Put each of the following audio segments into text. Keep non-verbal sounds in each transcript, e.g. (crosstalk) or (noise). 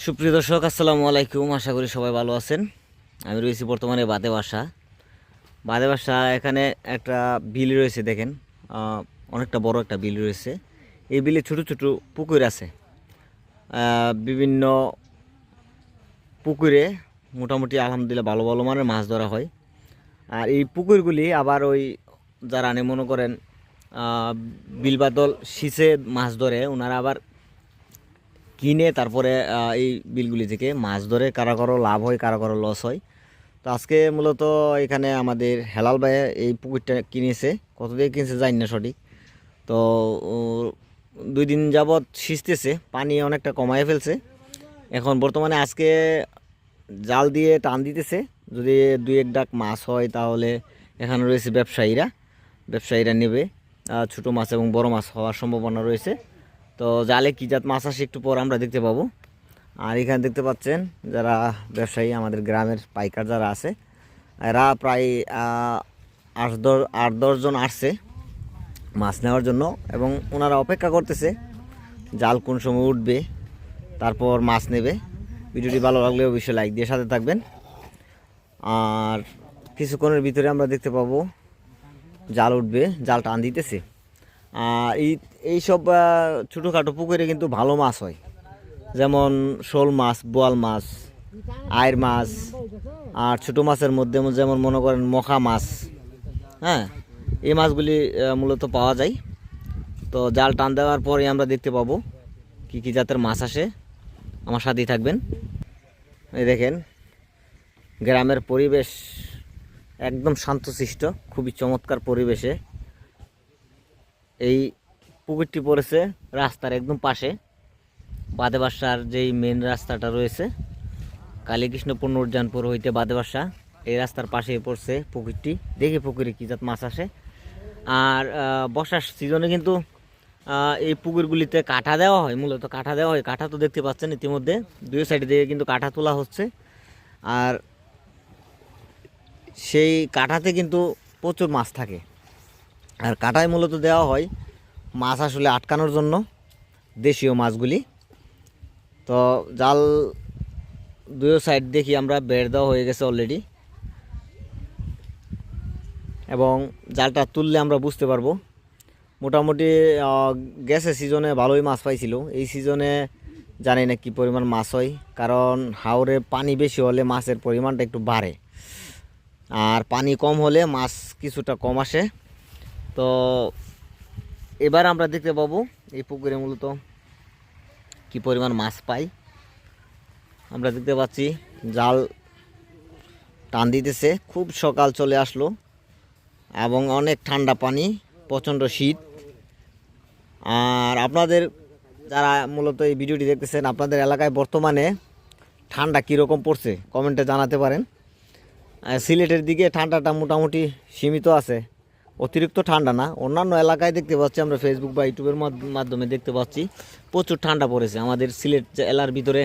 সুপ্রিয় দর্শক, আসসালামু আলাইকুম। আশা করি সবাই ভালো আছেন। আমি রয়েছি বর্তমানে বাদে বাসা। বাদে বাসা এখানে একটা বিল রয়েছে, দেখেন। অনেকটা বড় একটা বিল রয়েছে। এই বিলে ছোট ছোট পুকুর আছে। বিভিন্ন পুকুরে মোটামুটি আলহামদুলিল্লাহ ভালো ভালো মানের মাছ ধরা হয়। আর এই পুকুরগুলি আবার ওই যারা মনে করেন বিলবাদল শীষে মাছ ধরে, ওনারা আবার কিনে তারপরে এই বিলগুলি থেকে মাছ ধরে কারও কারও লাভ হয় কারও কারও লস হয়। তো আজকে মূলত এখানে আমাদের হেলাল ভাই এই পুকুরটা কিনেছে। কত দিয়ে কিনেছে জানি না সঠিক। তো দুই দিন যাবৎ সিঁচতেছে পানি অনেকটা কমায় ফেলছে। এখন বর্তমানে আজকে জাল দিয়ে টান দিতেছে। যদি দুই এক ডাক মাছ হয় তাহলে এখানে রয়েছে ব্যবসায়ীরা। ব্যবসায়ীরা নেবে। ছোট মাছ এবং বড় মাছ হওয়ার সম্ভাবনা রয়েছে। তো জালে কী জাত মাছ আসে একটু পর আমরা দেখতে পাবো। আর এখানে দেখতে পাচ্ছেন যারা ব্যবসায়ী, আমাদের গ্রামের পাইকার যারা আছে, এরা প্রায় আট দশ, আট দশজন আসছে মাছ নেওয়ার জন্য এবং ওনারা অপেক্ষা করতেছে জাল কোন সময় উঠবে, তারপর মাছ নেবে। ভিডিওটি ভালো লাগলে অবশ্যই লাইক দিয়ে সাথে থাকবেন। আর কিছুক্ষণের ভিতরে আমরা দেখতে পাবো জাল উঠবে, জাল টান দিতেছে। আর এই এইসব ছোটোখাটো পুকুরে কিন্তু ভালো মাছ হয়। যেমন শোল মাছ, বোয়াল মাছ আয়ের মাছ আর ছোটো মাছের মধ্যে যেমন মনে করেন মখা মাছ হ্যাঁ? এই মাছগুলি মূলত পাওয়া যায়। তো জাল টান দেওয়ার পরে আমরা দেখতে পাবো কী কী জাতের মাছ আসে। আমার সাথেই থাকবেন। এই দেখেন, গ্রামের পরিবেশ একদম শান্তশিষ্ট, খুবই চমৎকার পরিবেশে। এই পুকুরটি পড়েছে রাস্তার একদম পাশে। বাদে বাসার যেই মেন রাস্তাটা রয়েছে কালীকৃষ্ণপুর নুরজানপুর হইতে বাদে বাসা, এই রাস্তার পাশেই পড়ছে পুকুরটি। দেখি পুকুরে কী জাত মাছ আসে। আর বর্ষার সিজনে কিন্তু এই পুকুরগুলিতে কাঠা দেওয়া হয়, মূলত কাঠা দেওয়া হয়। কাঠা তো দেখতে পাচ্ছেন ইতিমধ্যে, দুই সাইডে দিয়ে কিন্তু কাঠা তোলা হচ্ছে। আর সেই কাঠাতে কিন্তু প্রচুর মাছ থাকে। আর কাঁটায় মূলত দেওয়া হয় মাছ আসলে আটকানোর জন্য, দেশীয় মাছগুলি। তো জাল দুই সাইড দেখি আমরা বেড় দেওয়া হয়ে গেছে অলরেডি এবং জালটা তুললে আমরা বুঝতে পারব। মোটামুটি গেছে সিজনে ভালোই মাছ পাইছিল। এই সিজনে জানি না কি পরিমাণ মাছ হয়, কারণ হাওরে পানি বেশি হলে মাছের পরিমাণটা একটু বাড়ে। আর পানি কম হলে মাছ কিছুটা কম আসে। তো এবার আমরা দেখতে পাবো এই পুকুরে মূলত কি পরিমাণ মাছ পাই। আমরা দেখতে পাচ্ছি জাল টান দিতেছে, খুব সকাল চলে আসলো এবং অনেক ঠান্ডা পানি, প্রচণ্ড শীত। আর আপনাদের যারা মূলত এই ভিডিওটি দেখতেছেন, আপনাদের এলাকায় বর্তমানে ঠান্ডা কীরকম পড়ছে, কমেন্টে জানাতে পারেন। সিলেটের দিকে ঠান্ডাটা মোটামুটি সীমিত আছে। অতিরিক্ত ঠান্ডা না। অন্যান্য এলাকায় দেখতে পাচ্ছি, আমরা ফেসবুক বা ইউটিউবের মাধ্যমে দেখতে পাচ্ছি, প্রচুর ঠান্ডা পড়েছে। আমাদের সিলেট জেলার ভিতরে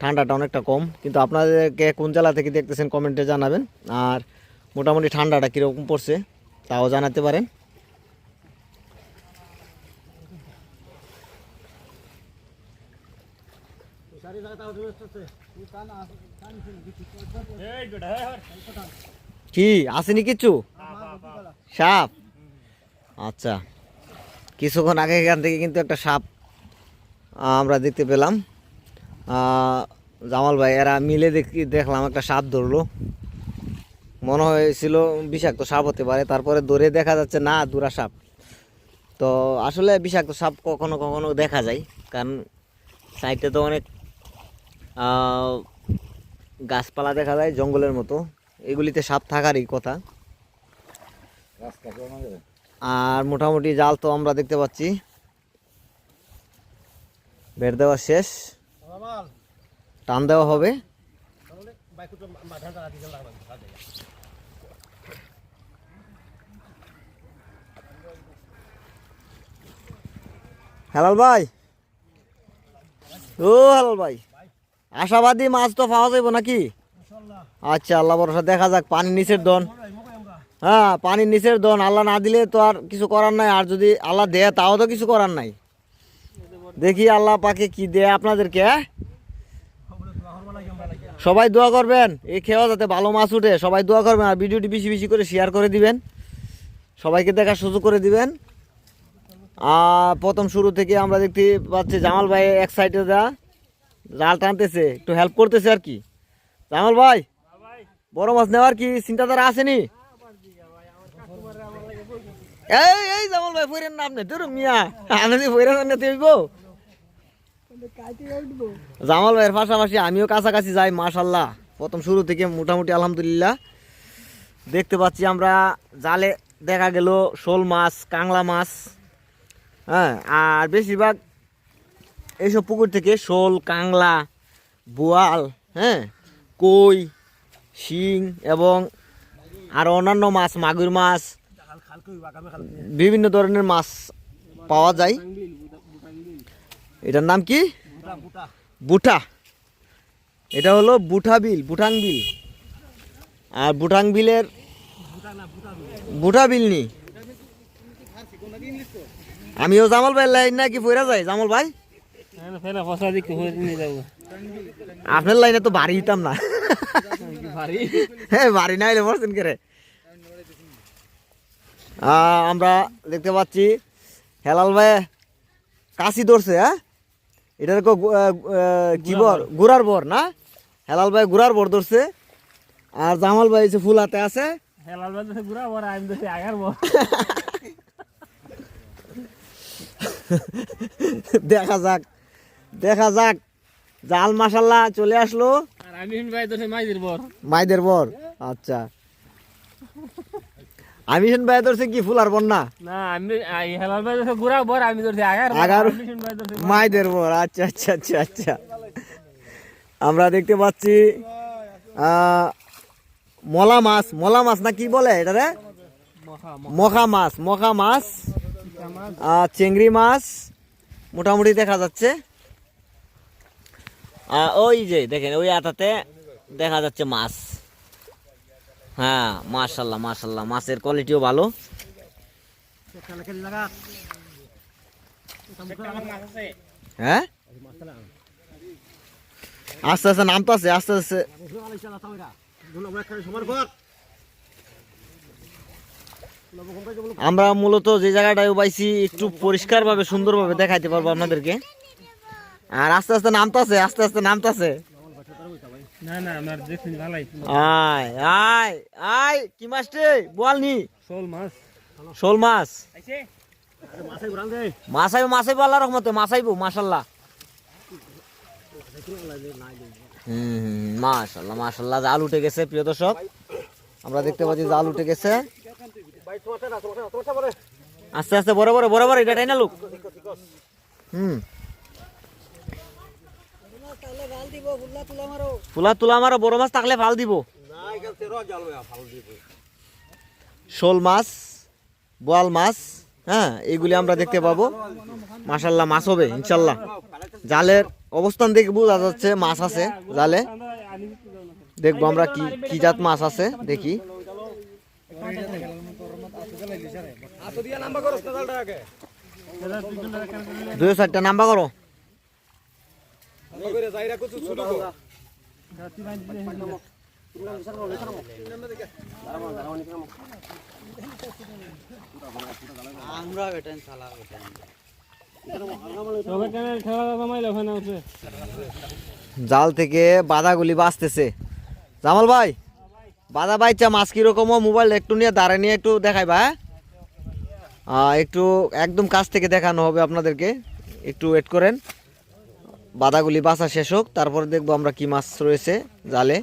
ঠান্ডাটা অনেকটা কম, কিন্তু আপনাদেরকে কোন জেলা থেকে দেখতেছেন কমেন্টে জানাবেন। আর মোটামুটি ঠান্ডাটা কীরকম পড়ছে, তাও জানাতে পারেন। কি, আসেনি কিছু সাপ? আচ্ছা। কিছুক্ষণ আগে এখান থেকে কিন্তু একটা সাপ আমরা দেখতে পেলাম। জামাল ভাই, এরা মিলে দেখি, দেখলাম একটা সাপ ধরলো। মনে হয়েছিল বিষাক্ত সাপ হতে পারে, তারপরে ধরে দেখা যাচ্ছে, না, দুরা সাপ। তো আসলে বিষাক্ত সাপ কখনো কখনো দেখা যায়, কারণ সাইডে তো অনেক গাছপালা দেখা যায়, জঙ্গলের মতো। এগুলিতে সাপ থাকারই কথা। আর মোটামুটি জাল তো আমরা দেখতে পাচ্ছি। বের দেওয়া শেষ। টান দেওয়া হবে। হেলাল ভাই। ও হেলাল ভাই। আশাবাদী মাছ তো পাওয়া যাইব নাকি? আচ্ছা আল্লাহ ভরসা। দেখা যাক পানি নিচের দন। হ্যাঁ পানির নিচের দন, আল্লাহ না দিলে তো আর কিছু করার নাই। আর যদি আল্লাহ দেয়, তাও তো কিছু করার নাই। দেখি আল্লাহ পাকে কি দেয় আপনাদেরকে হ্যাঁ? সবাই দোয়া করবেন। এই খেওয়া যাতে ভালো মাছ উঠে, সবাই দোয়া করবেন। আর ভিডিওটি বেশি বেশি করে শেয়ার করে দিবেন। সবাইকে দেখার সুযোগ করে দিবেন। আর প্রথম শুরু থেকে আমরা দেখতে পাচ্ছি জামাল ভাই এক সাইডে যা, জাল টানতেছে, একটু হেল্প করতেছে আর কি। জামাল ভাই, বড় মাছ নেওয়ার কি চিন্তাধারা আসেনি এই এই জামাল ভাই নাম নেই তোর মিয়া। আনন্দি ফইরেন না তুইব জামাল ভাইয়ের পাশাপাশি আমিও কাছাকাছি যাই, মাশাল্লাহ। প্রথম শুরু থেকে মোটামুটি আলহামদুলিল্লাহ। দেখতে পাচ্ছি আমরা জালে দেখা গেল শোল মাছ, কাংলা মাছ। হ্যাঁ আর বেশিরভাগ এইসব পুকুর থেকে শোল, কাংলা, বোয়াল হ্যাঁ কই, শিং এবং আর অন্যান্য মাছ, মাগুর মাছ বিভিন্ন ধরনের মাছ পাওয়া যায়। এটার নাম কি? বুটা এটা হলো বুঠা বিল বুটাং বিল। আর বুটাং বিলের বুটা বিল। নি। আমিও জামাল ভাই লাইন নাকি ফইরা যাই জামাল ভাই? হয়ে নিয়ে যাব। আপনার লাইনে তো বাড়ি দিতাম না। হ্যাঁ বাড়ি না হলে বলছেন করে? আমরা দেখতে পাচ্ছি হেলাল ভাই কাশি ধরছে হ্যাঁ? এটার কো বর? গুড়ার বর। না? হেলাল ভাই গুড়ার বর ধরছে। আর জামাল ভাই হচ্ছে ফুল হাতে আছে। হেলাল আমি আগার দেখা যাক দেখা যাক। জাল মাসাল্লাহ চলে আসলো। আর আমি ভাই তো মাইদের বর। মাইদের বর আচ্ছা। আমি শুন ভাই ধরছে কি ফুলার বর না না আমি হেলাল বর আমি আগার আগার- মাইদের বর। আচ্ছা আচ্ছা আচ্ছা আচ্ছা। আমরা দেখতে পাচ্ছি মলা মাছ মলা মাছ না কি বলে এটা রে? মখা মাছ। মখা মাছ আহ, চিংড়ি মাছ মোটামুটি দেখা যাচ্ছে। ওই যে দেখেন ওই আটাতে দেখা যাচ্ছে মাছ। হ্যাঁ মাশাল্লাহ মাশাল্লাহ। মাছের কোয়ালিটিও ভালো। হ্যাঁ? আস্তে আস্তে নামতো আছে, আস্তে আস্তে। আমরা মূলত যে জায়গাটায় পাইছি একটু পরিষ্কারভাবে, সুন্দরভাবে দেখাইতে পারব আপনাদেরকে। আর আস্তে আস্তে নামতাছে আস্তে আস্তে নামতাছে না না আমার দেখুন ভালাই আয় আয় আয় কি মাছ রে? বল নি। শোল মাছ। শোল মাছ। আইছে। মাছাইবো মাছাইবো আল্লাহ রহমতে মাছাইবো মাশাল্লাহ। হুম হুম, মাশাল্লাহ মাশাল্লাহ জাল উঠে গেছে প্রিয় দর্শক। আমরা দেখতে পাচ্ছি জাল উঠে গেছে। আস্তে আস্তে বড় বড় বড় বড় এটা টাইনা লোক। হুম। ফুলা তুলা মারো বড় মাছ থাকলে ফাল দিব। শোল মাছ বোয়াল মাছ হ্যাঁ এইগুলি আমরা দেখতে পাবো। মাশাল্লাহ মাছ হবে ইনশাল্লাহ। জালের অবস্থান দেখে বোঝা যাচ্ছে মাছ আছে জালে। দেখব আমরা কি কি জাত মাছ আছে দেখি। দুই চারটা নাম্বার করো। জাল থেকে বাধাগুলি বাঁচতেছে। জামাল ভাই, বাধা বাইচা মাছ কীরকম? মোবাইল একটু নিয়ে দাঁড়ায়, নিয়ে একটু দেখাই বা একটু একদম কাছ থেকে দেখানো হবে আপনাদেরকে। একটু ওয়েট করেন। বাধাগুলি বাঁচা শেষ হোক তারপরে দেখব আমরা কি মাছ রয়েছে জালে।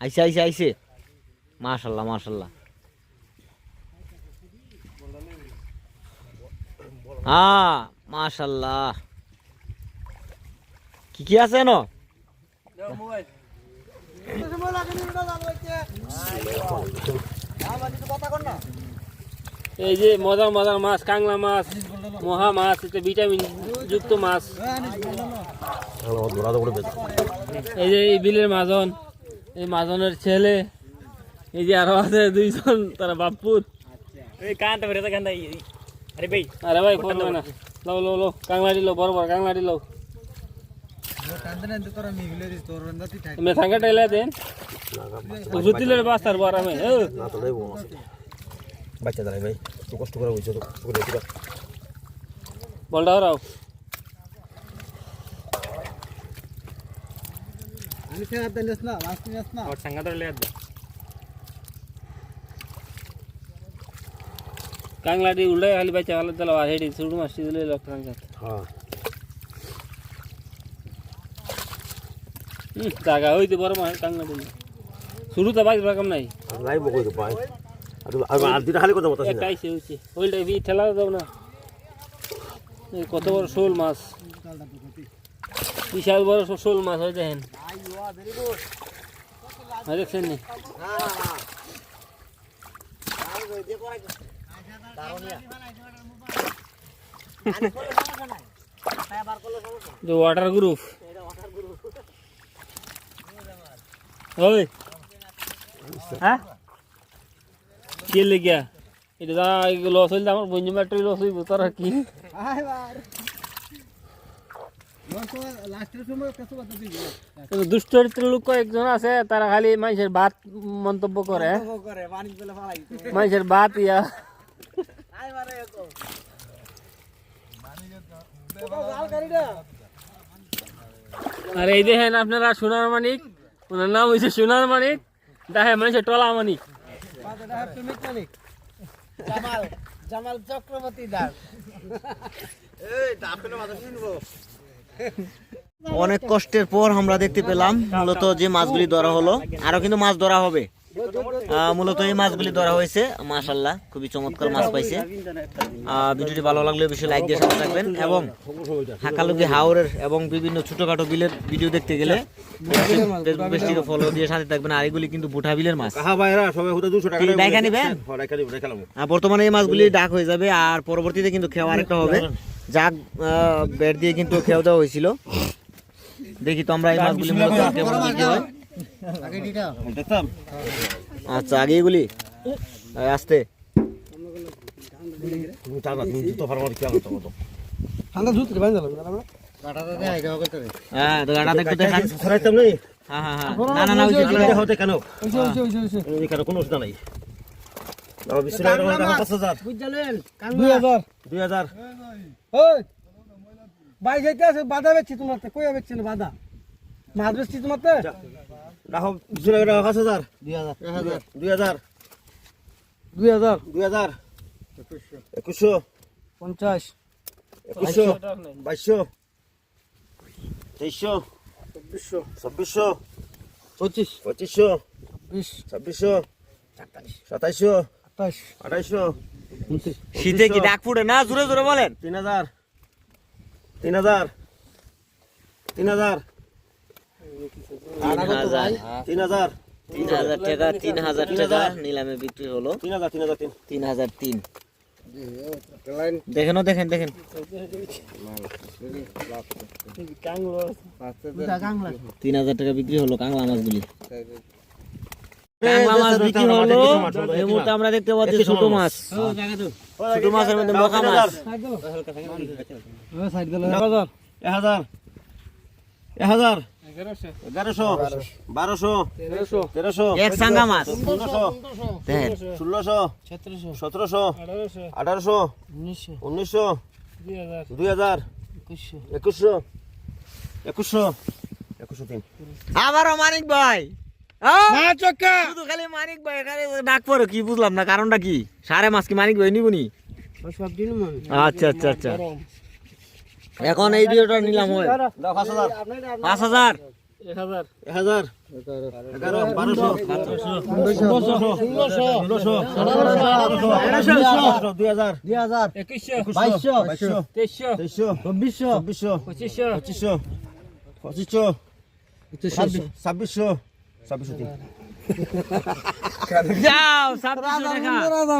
আইসে আইসে আইসে। মাশাল্লাহ মাশাল্লাহ। হ্যাঁ মাশাল্লাহ। কি কি আছে ন এই যে মজার মজার মাছ, কাংলা মাছ, মহা মাছ, এটা ভিটামিন যুক্ত মাছ। এই যে বিলের মাজন এই মাজনের ছেলে এই যে আরও আছে দুইজন তারা বাপুর এই কান্তা বেরে তো কান্তা আরে ভাই আরে ভাই ফোন না। লো লো লো কাংলা দিলো বড় বড় কাংলা দিলো মে থাঙ্গা টাইলা দেন। রুতিলের বাস্তার বড় আমি ও না তো দেবো বাচ্চা দাঁড়াই ভাই তো কষ্ট করে বুঝছ তো করে দিবা বলটা হরাও। ওর সঙ্গে তো লে দে কাংলা দি উল্লে খালি বাচ্চা ভালো দিলো আর হেডি সুড়ু মাসি দিলে লক্ষ টাকা হ্যাঁ হুম জায়গা হইতে বড় মাছ কাংলা দিলে শুরু তো বাইক রকম নাই নাই বকই তো পাই আর আর আর দুটা খালি কথা বলতাছি না একাই সে হচ্ছে ওইটা বি ঠেলা দাও না কত বড় শোল মাছ? বিশাল বড় শোল মাছ হয় দেখছেন নি ওয়াটার গ্রুপ ওই। হ্যাঁ? কে লেগিয়া? এটা লস হইলে আমার বন্ধু ব্যাটারি লস হইব, তারা কি? কিন্তু দুষ্ট চরিত্র লোক কয়েকজন আছে তারা খালি মানুষের বাত মন্তব্য করে। মানুষের বাত ইয়া। আর এই দেখেন আপনারা সোনার মানিক ওনার নাম হয়েছে সোনার মানিক দেখেন মানুষের টলা মানিক। (laughs) অনেক কষ্টের পর আমরা দেখতে পেলাম মূলত যে মাছগুলি ধরা হলো আরও কিন্তু মাছ ধরা হবে। মূলত এই মাছগুলি ধরা হয়েছে মাশাল্লাহ খুবই চমৎকার মাছ পাইছে। ভিডিওটি ভালো লাগলে অবশ্যই লাইক দিয়ে সাথে থাকবেন এবং হাকালুকি হাওরের এবং বিভিন্ন ছোটখাটো বিলের ভিডিও দেখতে গেলে ফেসবুক পেজটিকে ফলো দিয়ে সাথে থাকবেন। আর এগুলি কিন্তু বুঠা বিলের মাছ। কাহা ভাইরা সবাই হতে 200 টাকা কি ডাইকা নিবেন? হ্যাঁ বর্তমানে এই মাছগুলি ডাক হয়ে যাবে আর পরবর্তীতে কিন্তু খেওয়া আরেকটা হবে। যাক বেড দিয়ে কিন্তু খেয়াও দেওয়া হয়েছিল। দেখি তো আমরা এই মাছগুলি হয়। আচ্ছা আগে এগুলি? আস্তে। হ্যাঁ তো দেখান। হ্যাঁ হ্যাঁ হ্যাঁ। না না না কোনো অসুবিধা নাই। ভাই যাইতে আছে বাধা বেচছি তোমার তো কই বেচছি না বাধা? মাছ বেচছি তোমার রাখো বিশ্বনাথ রাখো 5000 2000 দুই হাজার। 2000 2100 পঞ্চাশ। একুশশো। বাইশশো। তেইশশো। চব্বিশশো। ছাব্বিশশো। পঁচিশ। পঁচিশশো। বিশ ছাব্বিশশো। সাতাইশশো। আঠাশ। শীতে কি ডাক ফুটে? না জোরে জোরে বলেন। তিন হাজার। তিন হাজার। তিন হাজার। তিন হাজার। তিন হাজার টাকা তিন হাজার টাকা নিলামে বিক্রি হলো। তিন হাজার তিন হাজার তিন। তিন হাজার তিন। দেখেন দেখেন দেখেন। তিন হাজার টাকা বিক্রি হলো কাংলা মাছগুলি। কাংলা মাছ বিক্রি হলো এই মুহূর্তে আমরা দেখতে পাচ্ছি ছোট মাছ ছোট মাছের মধ্যে মকা মাছ এক হাজার এক হাজার এগারোশো বারোশো তেরোশো তেরোশো এক সাঙ্গা মাছ ষোলোশো দেখেন ষোলোশো সতেরোশো আঠারোশো উনিশশো দুই হাজার একুশশো একুশশো একুশশো তিন আবারও মানিক ভাই শুধু খালি মানিক ভাই এখানে ডাক পড়ো কি বুঝলাম না কারণটা কি? সারে মাছ কি মানিক ভাই নিবনি সব দিন মনে আচ্ছা আচ্ছা আচ্ছা। এখন এই দুটোটা নিলাম হয় পাঁচ হাজার। ছাব্বিশশো। ছাব্বিশশো তিন। (laughs) যাও ছাব্বিশশো টাকা। রাজা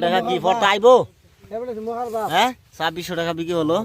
টাকা কি ফটো আইবো? বাপ হ্যাঁ ছাব্বিশশো টাকা বিক্রি হলো।